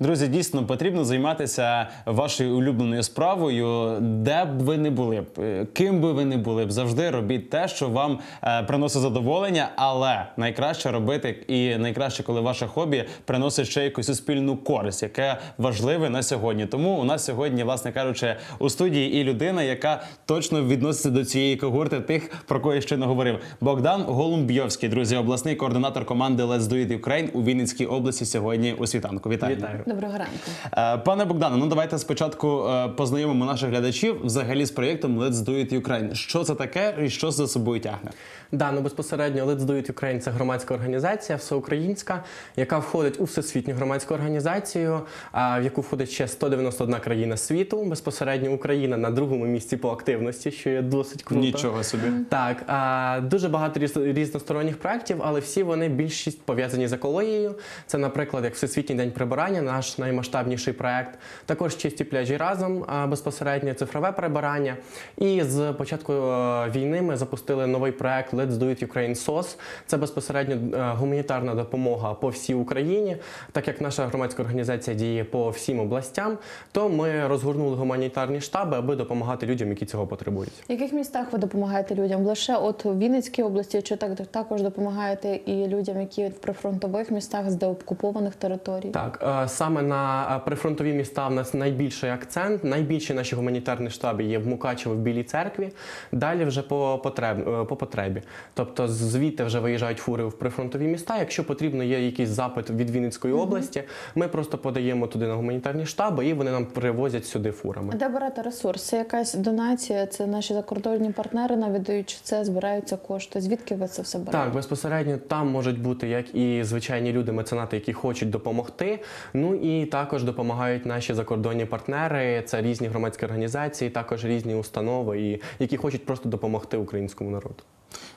Друзі, дійсно потрібно займатися вашою улюбленою справою, де б ви не були е, ким би ви не були завжди робіть те, що вам е, приносить задоволення, але найкраще робити і найкраще, коли ваше хобі приносить ще якусь суспільну користь, яке важливе на сьогодні. Тому у нас сьогодні, власне кажучи, у студії і людина, яка точно відноситься до цієї когорти тих, про кого я ще не говорив. Богдан Голумбйовський, друзі, обласний координатор команди Let's Do It Ukraine у Вінницькій області сьогодні у світанку. Вітаю. Вітаю. Доброго ранку. Е, Пане Богдане, ну давайте спочатку е, познайомимо наших глядачів взагалі з проєктом Let's Do It Ukraine. Що це таке і що за собою тягне? Да, ну безпосередньо Let's Do It Ukraine – це громадська організація, всеукраїнська, яка входить у всесвітню громадську організацію, а, в яку входить ще 191 країна світу. Безпосередньо Україна на другому місці по активності, що є досить круто. Нічого собі. Так, а, дуже багато різ- різносторонніх проєктів, але всі вони більшість пов'язані з екологією. Це, наприклад, як Всесвітній день прибирання, наш наймасштабніший проєкт. Також чисті пляжі разом безпосередньо цифрове прибирання. І з початку е, війни ми запустили новий проєкт Let's Do It Ukraine SOS. Це безпосередньо е, гуманітарна допомога по всій Україні. Так як наша громадська організація діє по всім областям, то ми розгорнули гуманітарні штаби, аби допомагати людям, які цього потребують. В яких містах ви допомагаєте людям? Лише от у Вінницькій області, чи так також допомагаєте і людям, які в прифронтових містах з деокупованих територій? Так, е, саме на е, прифронтові міста в нас найбільший акцент. Найбільші наші гуманітарні штаби є в Мукачево в Білій церкві. Далі вже по потреб, е, по потребі. Тобто звідти вже виїжджають фури в прифронтові міста. Якщо потрібно, є якийсь запит від Вінницької області, ми просто подаємо туди на гуманітарні штаби, і вони нам привозять сюди фурами. Де берете ресурс? Це якась донація, це наші закордонні партнери навідують чи це збираються кошти. Звідки ви це все берете? Так, безпосередньо там можуть бути як і звичайні люди, меценати, які хочуть допомогти. Ну і також допомагають наші закордонні партнери. Це різні громадські організації, також різні установи, які хочуть просто допомогти українському народу.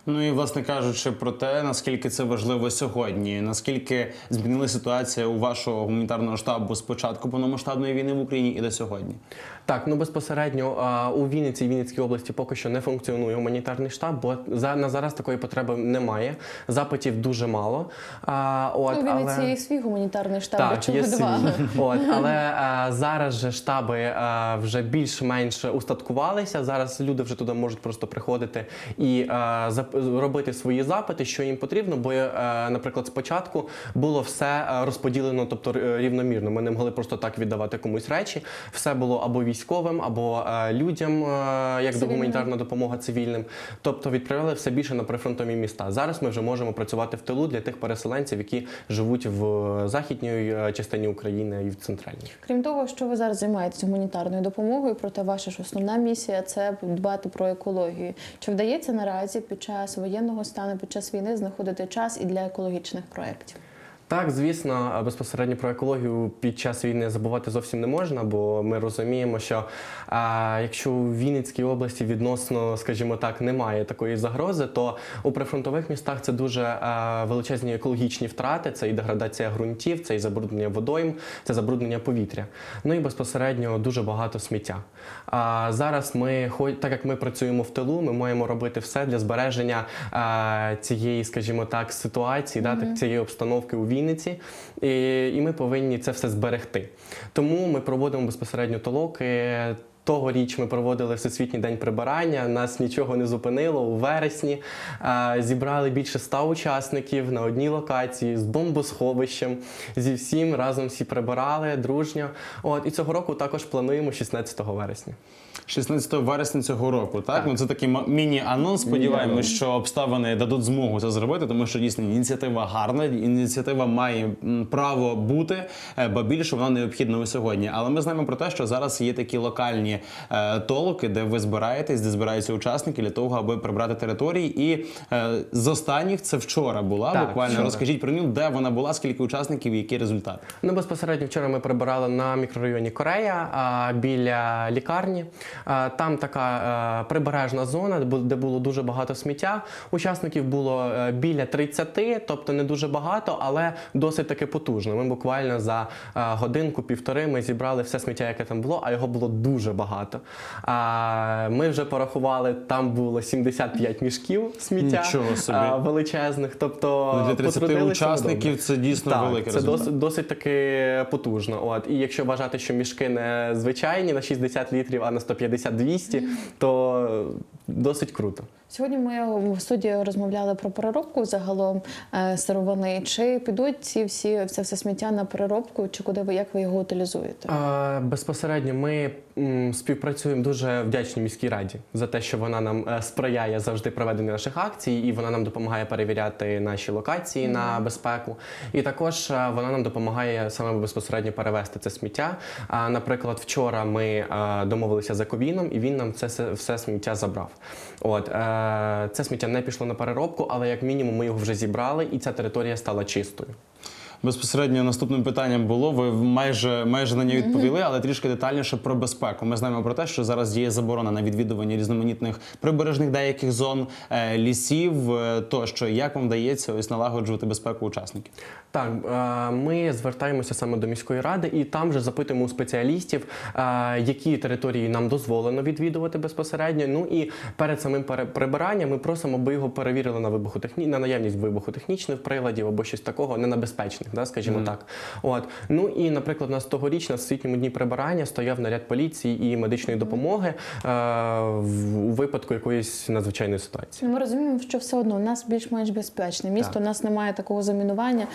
Ну і власне кажучи про те, наскільки це важливо сьогодні, наскільки змінилася ситуація у вашого гуманітарного штабу з початку повномасштабної війни в Україні і до сьогодні. Так, ну безпосередньо у Вінниці і Вінницькій області поки що не функціонує гуманітарний штаб, бо за на зараз такої потреби немає. Запитів дуже мало. А, от, у Вінниці але... є свій гуманітарний штаб, Так, є свій. два. От, але е, зараз же штаби е, вже більш-менш устаткувалися. Зараз люди вже туди можуть просто приходити і зап- робити свої запити, що їм потрібно. Бо, е, наприклад, спочатку було все е, розподілено, тобто е, рівномірно. Ми не могли просто так віддавати комусь речі. Все було або військовим, або людям, як до гуманітарна допомога цивільним. Тобто відправляли все більше на прифронтові міста. Зараз ми вже можемо працювати в тилу для тих переселенців, які живуть в західній частині України і в центральній. Крім того, що ви зараз займаєтесь гуманітарною допомогою, проте ваша ж основна місія це дбати про екологію. Чи вдається наразі під час воєнного стану, під час війни знаходити час і для екологічних проєктів? Так, звісно, безпосередньо про екологію під час війни забувати зовсім не можна, бо ми розуміємо, що а, якщо у Вінницькій області відносно, скажімо так, немає такої загрози, то у прифронтових містах це дуже а, величезні екологічні втрати, це і деградація ґрунтів, це і забруднення водойм, це забруднення повітря. Ну і безпосередньо дуже багато сміття. А зараз ми, так як ми працюємо в тилу, ми маємо робити все для збереження а, цієї, скажімо так, ситуації, да, так, цієї обстановки у Вінниці, і, і ми повинні це все зберегти. Тому ми проводимо безпосередньо толоки. Тогоріч ми проводили Всесвітній день прибирання. Нас нічого не зупинило у вересні. А, Зібрали більше ста учасників на одній локації з бомбосховищем. Зі всім разом всі прибирали дружньо. От і цього року також плануємо 16 вересня. 16 вересня цього року, так? Так. Ну це такий міні-анонс. Сподіваємось, що обставини дадуть змогу це зробити, тому що дійсно ініціатива гарна, ініціатива має право бути, е, ба більше вона необхідна у сьогодні. Але ми знаємо про те, що зараз є такі локальні е, толоки, де ви збираєтесь, де збираються учасники для того, аби прибрати території. І е, з останніх це вчора була. Так, буквально вчора. розкажіть про нього, де вона була, скільки учасників і які результати. Ну, безпосередньо вчора ми прибирали на мікрорайоні Корея біля лікарні. Там така прибережна зона, де бу- було дуже багато сміття. Учасників було е, біля 30, тобто не дуже багато, але досить таки потужно. Ми буквально за годинку-півтори ми зібрали все сміття, яке там було, а його було дуже багато. А, ми вже порахували, там було 75 мішків сміття Нічого собі. а, величезних. Тобто Ну, для 30 учасників це дійсно так, великий це досить, досить таки потужно. От. І якщо вважати, що мішки не звичайні на 60 літрів, а на 150-200, то досить круто. Сьогодні ми в студії розмовляли про переробку загалом е, сировини. Чи підуть ці всі це все сміття на переробку, чи куди ви як ви його утилізуєте? Е, Безпосередньо ми м, співпрацюємо дуже вдячні міській раді за те, що вона нам е, сприяє завжди проведенню наших акцій, і вона нам допомагає перевіряти наші локації на безпеку. І також е, вона нам допомагає саме безпосередньо перевести це сміття. Наприклад, вчора ми е, домовилися з Ековіном, і він нам це все- сміття забрав. От це сміття не пішло на переробку, але як мінімум ми його вже зібрали, і ця територія стала чистою. Безпосередньо наступним питанням було. Ви майже майже на нього відповіли, але трішки детальніше про безпеку. Ми знаємо про те, що зараз діє заборона на відвідування різноманітних прибережних деяких зон, е, лісів е, тощо. Як вам вдається ось налагоджувати безпеку учасників? Так, е, ми звертаємося саме до міської ради і там вже запитуємо у спеціалістів, які території нам дозволено відвідувати безпосередньо. Ну і перед самим прибиранням ми просимо, аби його перевірили на вибухотехні... на наявність вибухотехнічних приладів або щось такого ненебезпечних, да, скажімо так. От ну і, наприклад, у нас тогоріч на всесвітньому дні прибирання стояв наряд поліції і медичної допомоги е, в у випадку якоїсь надзвичайної ситуації. Ми розуміємо, що все одно у нас більш-менш безпечне місто. Так. У нас немає такого замінування.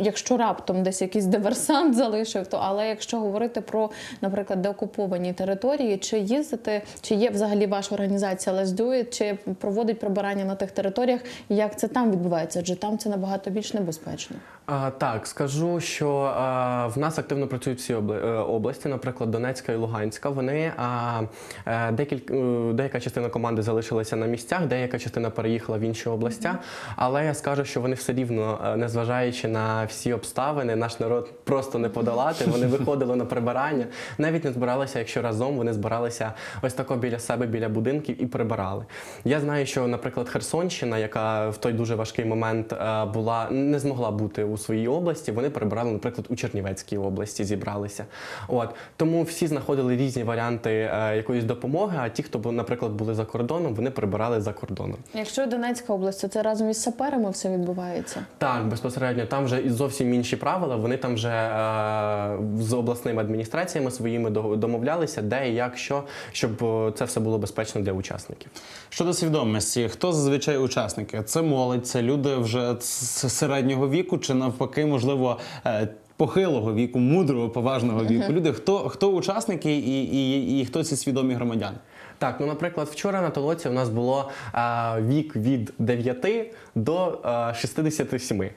Якщо раптом десь якийсь диверсант залишив, то але якщо говорити про, наприклад, деокуповані території, чи їздити, чи є взагалі ваша організація It, чи проводить прибирання на тих територіях, як це там відбувається? Адже там це набагато більш небезпечно. А, так, скажу, що а, в нас активно працюють всі е, області, наприклад, Донецька і Луганська. Вони а, е, декілька, е, деяка частина команди залишилася на місцях, деяка частина переїхала в інші області. Але я скажу, що вони все рівно, е, незважаючи на всі обставини, наш народ просто не подолати. Вони виходили на прибирання, навіть не збиралися, якщо разом вони збиралися ось тако біля себе, біля будинків і прибирали. Я знаю, що, наприклад, Херсонщина, яка в той дуже важкий момент е, була, не змогла бути у своїй області, вони прибирали, наприклад, у Чернівецькій області зібралися. От тому всі знаходили різні варіанти е, якоїсь допомоги. А ті, хто наприклад, були за кордоном, вони прибирали за кордоном. Якщо Донецька область, то це разом із саперами все відбувається. Так, безпосередньо там вже і зовсім інші правила. Вони там вже е, з обласними адміністраціями своїми домовлялися, де і як що, щоб е, це все було безпечно для учасників. Щодо свідомості, хто зазвичай учасники? Це молодь, це люди вже середнього віку, чи навпаки, можливо. е, Похилого віку, мудрого, поважного віку. Люди, хто хто учасники і, і, і хто ці свідомі громадяни? Так, ну наприклад, вчора на толоці у нас було а, вік від 9 до а, 67.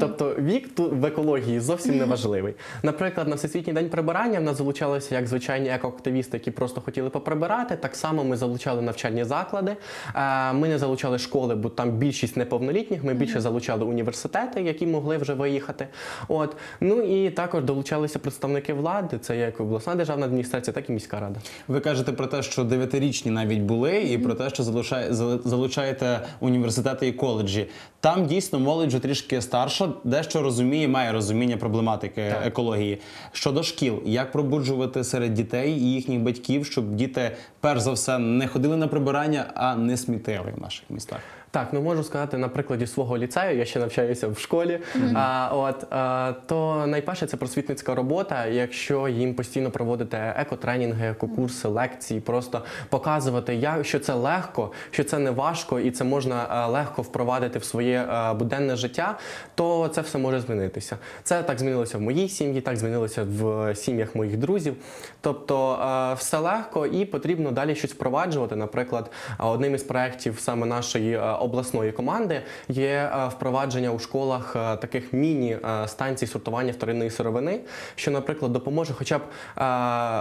Тобто вік тут в екології зовсім не важливий. Наприклад, на Всесвітній день прибирання в нас залучалися як звичайні екоактивісти, які просто хотіли поприбирати. Так само ми залучали навчальні заклади. Е, ми не залучали школи, бо там більшість неповнолітніх. Ми більше залучали університети, які могли вже виїхати. От ну і також долучалися представники влади. Це як обласна державна адміністрація, так і міська рада. Ви кажете про те, що дев'ятирічні навіть були, і про те, що залучає, залучаєте університети і коледжі. Там дійсно молодь вже трішки старша, дещо розуміє, має розуміння проблематики екології. Щодо шкіл, як пробуджувати серед дітей і їхніх батьків, щоб діти перш за все не ходили на прибирання, а не смітили в наших містах. Так, ну можу сказати на прикладі свого ліцею, я ще навчаюся в школі. А, от, а, то найперше це просвітницька робота, якщо їм постійно проводити екотренінги, екокурси, лекції, просто показувати, як, що це легко, що це не важко, і це можна легко впровадити в своє а, буденне життя, то це все може змінитися. Це так змінилося в моїй сім'ї, так змінилося в сім'ях моїх друзів. Тобто а, все легко і потрібно далі щось впроваджувати. Наприклад, одним із проєктів саме нашої обласної команди є впровадження у школах таких міні-станцій сортування вторинної сировини, що, наприклад, допоможе хоча б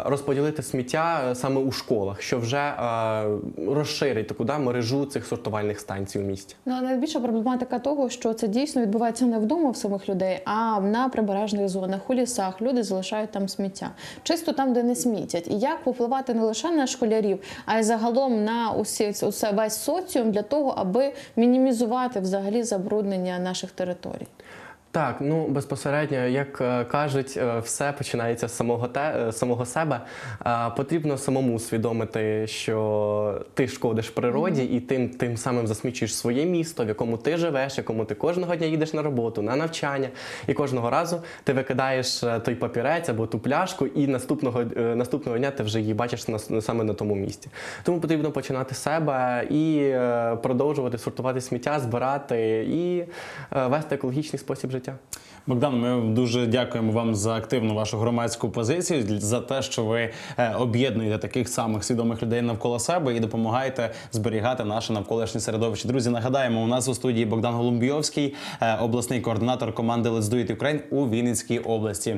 розподілити сміття саме у школах, що вже розширить таку да, мережу цих сортувальних станцій у місті. Ну, а найбільша проблематика того, що це дійсно відбувається не вдома в самих людей, а на прибережних зонах, у лісах. Люди залишають там сміття. Чисто там, де не смітять. І як попливати не лише на школярів, а й загалом на усі, усе, весь соціум для того, аби мінімізувати взагалі забруднення наших територій. Так, ну безпосередньо, як е, кажуть, е, все починається з самого те, е, самого себе. Потрібно самому усвідомити, що ти шкодиш природі, і тим тим самим засмічуєш своє місто, в якому ти живеш, в якому ти кожного дня їдеш на роботу, на навчання, і кожного разу ти викидаєш той папірець або ту пляшку, і наступного наступного дня ти вже її бачиш на, саме на тому місці. Тому потрібно починати з себе і продовжувати сортувати сміття, збирати і вести екологічний спосіб життя. Богдан, ми дуже дякуємо вам за активну вашу громадську позицію, за те, що ви е, об'єднуєте таких самих свідомих людей навколо себе і допомагаєте зберігати наше навколишнє середовище. Друзі, нагадаємо, у нас у студії Богдан Голумбійовський, е, обласний координатор команди Let's Do It Ukraine у Вінницькій області.